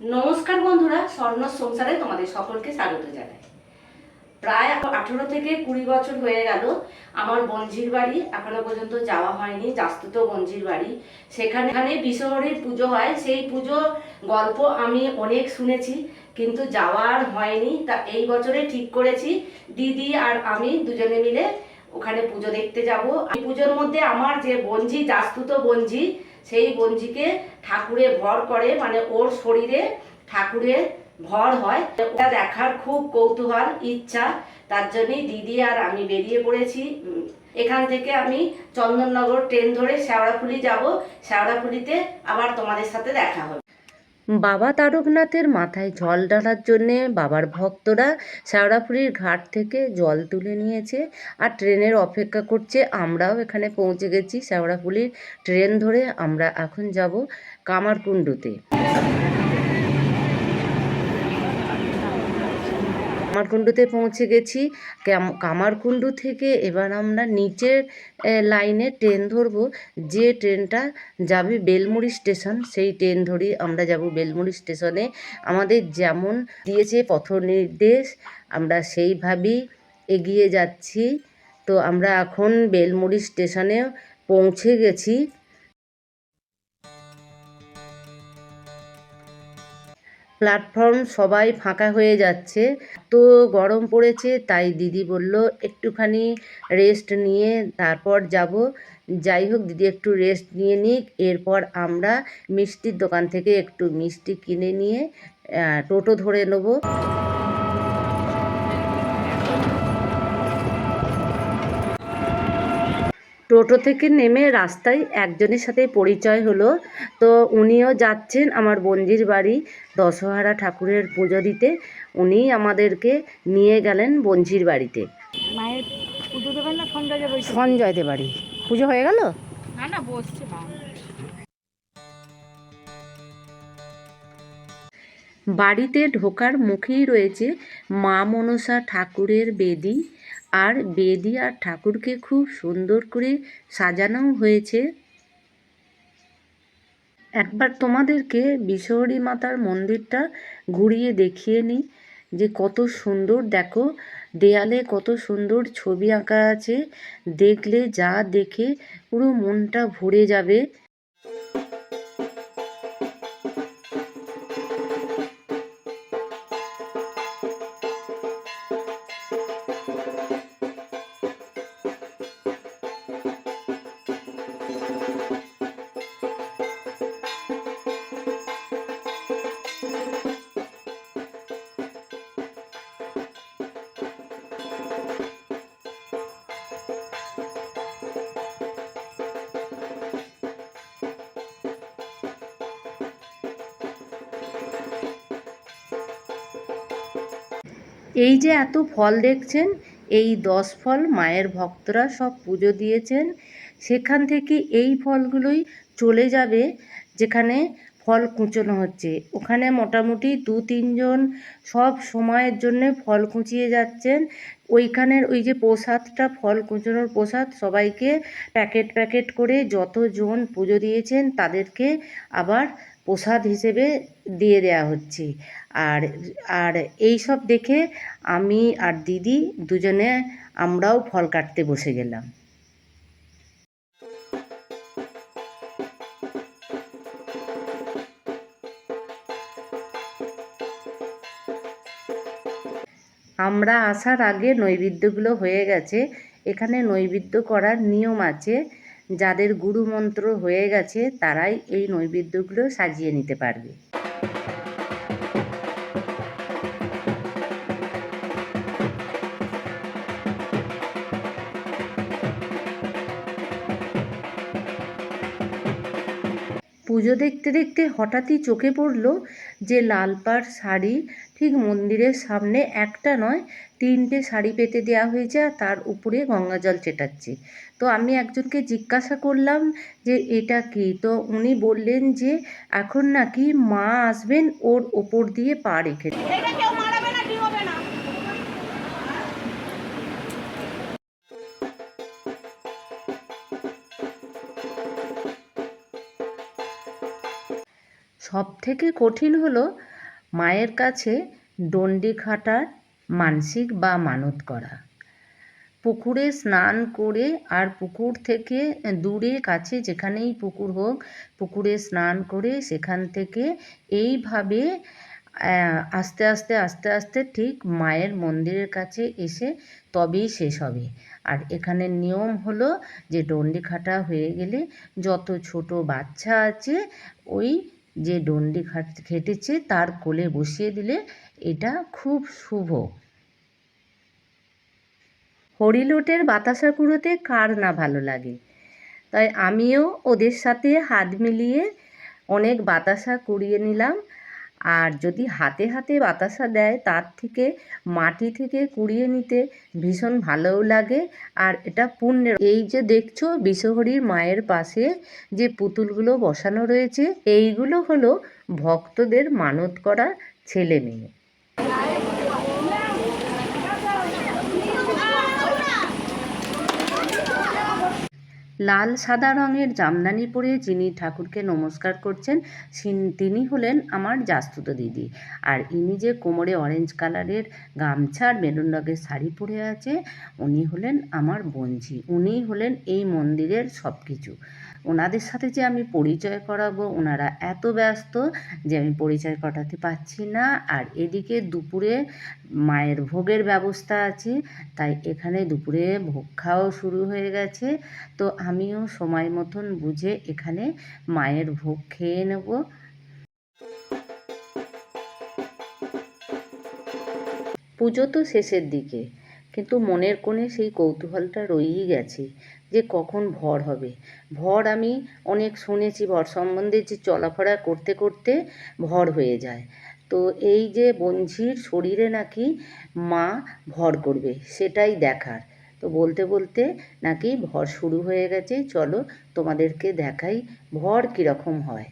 অন্য সংসারে তোমাদের সকলকে স্বাগত জানাই। প্রায় আঠেরো থেকে কুড়ি বছর হয়ে গেল, আমার বঞ্জির বাড়ি এখনও পর্যন্ত যাওয়া হয়নি জাস্তুত বঞ্জির বাড়ি। সেখানে বিশ্বহরির পুজো হয়, সেই পুজো গল্প আমি অনেক শুনেছি, কিন্তু যাওয়ার হয়নি। তা এই বছরে ঠিক করেছি, দিদি আর আমি দুজনে মিলে ওখানে পুজো দেখতে যাব। পুজোর মধ্যে আমার যে বঞ্জি জাস্তুত বঞ্জি সেই বঞ্জিকে ঠাকুরে ভর করে মানে ওর শরীরে ঠাকুরে ভর হয়। ওটা দেখার খুব কৌতূহল, ইচ্ছা। তার জন্যই দিদি আর আমি বেরিয়ে পড়েছি। এখান থেকে আমি চন্দননগর ট্রেন ধরে শেওড়াফুলি যাব। শ্যাওড়াফুলিতে আবার তোমাদের সাথে দেখা হবে। বাবা তারকনাথের মাথায় জল ঢালার জন্যে বাবার ভক্তরা শেওড়াফুলির ঘাট থেকে জল তুলে নিয়েছে আর ট্রেনের অপেক্ষা করছে। আমরাও এখানে পৌঁছে গেছি শেওড়াফুলির ট্রেন ধরে। আমরা এখন যাব কামারকুণ্ডুতে। কামারকুণ্ডুতে পৌঁছে গেছি। কামারকুণ্ডু থেকে এবার আমরা নিচের লাইনে ট্রেন ধরবো। যে ট্রেনটা যাবে বেলমুড়ি স্টেশন, সেই ট্রেন ধরি আমরা যাব বেলমুড়ি স্টেশনে। আমাদের যেমন দিয়েছে পথ নির্দেশ আমরা সেইভাবেই এগিয়ে যাচ্ছি। তো আমরা এখন বেলমুড়ি স্টেশনে পৌঁছে গেছি। প্ল্যাটফর্ম সবাই ফাঁকা হয়ে যাচ্ছে। তো গরম পড়েছে, তাই দিদি বলল, একটুখানি রেস্ট নিয়ে তারপর যাব। যাই হোক, দিদি একটু রেস্ট নিয়ে নিক। এরপর আমরা মিষ্টির দোকান থেকে একটু মিষ্টি কিনে নিয়ে টোটো ধরে নেব। টোটো থেকে নেমে রাস্তায় একজনের সাথে পরিচয় হলো। তো উনিও যাচ্ছেন আমার বঞ্জির বাড়ি দশহারা ঠাকুরের পুজো দিতে। উনি আমাদেরকে নিয়ে গেলেন বঞ্জির বাড়িতে। মায়ের পুজো দেবেন না সন্ধ্যা যাবে সঞ্জয়দের বাড়ি। পুজো হয়ে গেল? না না বসছে বাড়িতে ঢোকার মুখেই রয়েছে মা মনসা ঠাকুরের বেদি। আর বেদি আর ঠাকুরকে খুব সুন্দর করে সাজানোও হয়েছে। একবার তোমাদেরকে বিশ্বহরী মাতার মন্দিরটা ঘুরিয়ে দেখিয়ে নিই, যে কত সুন্দর দেখো, দেয়ালে কত সুন্দর ছবি আঁকা আছে, দেখলে যা দেখে পুরো মনটা ভরে যাবে। এই যে এত ফল দেখছেন, এই দশ ফল মায়ের ভক্তরা সব পুজো দিয়েছেন, সেখান থেকে এই ফলগুলোই চলে যাবে, যেখানে ফল কুঁচোনো হচ্ছে। ওখানে মোটামুটি দু তিনজন সব সময়ের জন্যে ফল কুঁচিয়ে যাচ্ছেন। ওইখানের ওই যে প্রসাদটা, ফল কুঁচোনোর প্রসাদ সবাইকে প্যাকেট প্যাকেট করে যতজন পুজো দিয়েছেন তাদেরকে আবার প্রসাদ হিসেবে দিয়ে দেওয়া হচ্ছে। আর আর এই সব দেখে আমি আর দিদি দুজনে আমরাও ফল কাটতে বসে গেলাম। আমরা আসার আগে নৈবেদ্যগুলো হয়ে গেছে। এখানে নৈবেদ্য করার নিয়ম আছে। যাদের গুরু মন্ত্র হয়ে গেছে, তারাই এই নৈবেদ্যগুলো সাজিয়ে নিতে পারবে। পুজো দেখতে দেখতে হঠাৎই চোখে পড়ল যে লাল পাড় শাড়ি ঠিক মন্দিরের সামনে একটা নয় তিনটে শাড়ি পেতে দেওয়া হয়েছে আর তার উপরে গঙ্গা জল চেটাচ্ছে। তো আমি একজনকে জিজ্ঞাসা করলাম যে এটা কি? তো উনি বললেন যে এখন নাকি মা আসবেন ওর ওপর দিয়ে পা রেখে সব থেকে কঠিন হলো মায়ের কাছে ডন্ডি খাটার মানসিক বা মানত করা। পুকুরে স্নান করে আর পুকুর থেকে দূরে, কাছে যেখানেই পুকুর হোক, পুকুরে স্নান করে সেখান থেকে এইভাবে আস্তে আস্তে আস্তে আস্তে ঠিক মায়ের মন্দিরের কাছে এসে তবেই শেষ হবে। আর এখানে নিয়ম হলো যে, ডন্ডি খাটা হয়ে গেলে যত ছোট বাচ্চা আছে, ওই যে ডন্ডি খাট, খেটেছে, তার কোলে বসিয়ে দিলে এটা খুব শুভ। হরিলোটের বাতাসা কুড়োতে কার না ভালো লাগে? তাই আমিও ওদের সাথে হাত মিলিয়ে অনেক বাতাসা কুড়িয়ে নিলাম। আর যদি হাতে হাতে বাতাসা দেয়, তার থেকে মাটি থেকে কুড়িয়ে নিতে ভীষণ ভালোও লাগে। আর এটা পুণ্যের। এই যে দেখছ, বিশ্বহরির মায়ের পাশে যে পুতুলগুলো বসানো রয়েছে, এইগুলো হলো ভক্তদের মানত করা ছেলে মেয়ে লাল সাদা রঙের জামদানি পরে যিনি ঠাকুরকে নমস্কার করছেন তিনি হলেন আমার জাস্তুত দিদি। আর ইনি যে কোমরে অরেঞ্জ কালারের গামছার মেরুন রঙের শাড়ি পরে আছে, উনি হলেন আমার বঞ্জি। উনি হলেন এই মন্দিরের সব কিছু ওনাদের সাথে যে আমি পরিচয় করাবো, ওনারা এত ব্যস্ত যে আমি পরিচয় করাতে পারছি না। আর এদিকে দুপুরে মায়ের ভোগের ব্যবস্থা আছে, তাই এখানে দুপুরে ভোগ খাওয়াও শুরু হয়ে গেছে। তো আমিও সময় মতন বুঝে এখানে মায়ের ভোগ খেয়ে নেব। পুজো তো শেষের দিকে, কিন্তু মনের কোণে সেই কৌতূহলটা রয়েই গেছে। যে কখন ভর হবে। ভর আমি অনেক শুনেছি ভর সম্বন্ধে যে চলাফেরা করতে করতে ভর হয়ে যায়। তো এই যে বঞ্ঝির শরীরে নাকি মা ভর করবে, সেটাই দেখার। তো বলতে বলতে নাকি ভর শুরু হয়ে গেছে, চলো তোমাদেরকে দেখাই ভর কীরকম হয়।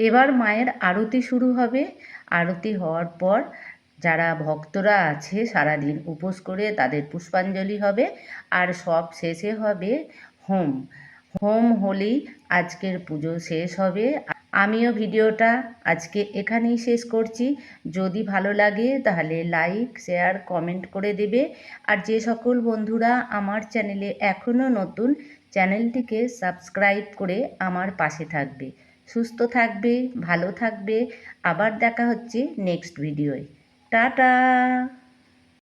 এবার মায়ের আরতি শুরু হবে। আরতি হওয়ার পর যারা ভক্তরা আছে, সারাদিন উপোস করে তাদের পুষ্পাঞ্জলি হবে। আর সব শেষে হবে হোম। হোম হলেই আজকের পুজো শেষ হবে। আমিও ভিডিওটা আজকে এখানেই শেষ করছি। যদি ভালো লাগে তাহলে লাইক, শেয়ার, কমেন্ট করে দেবে। আর যে সকল বন্ধুরা আমার চ্যানেলে এখনও নতুন, চ্যানেলটিকে সাবস্ক্রাইব করে আমার পাশে থাকবে। সুস্থ থাকবে ভালো থাকবে। আবার দেখা হচ্ছে নেক্সট ভিডিওয় টাটা!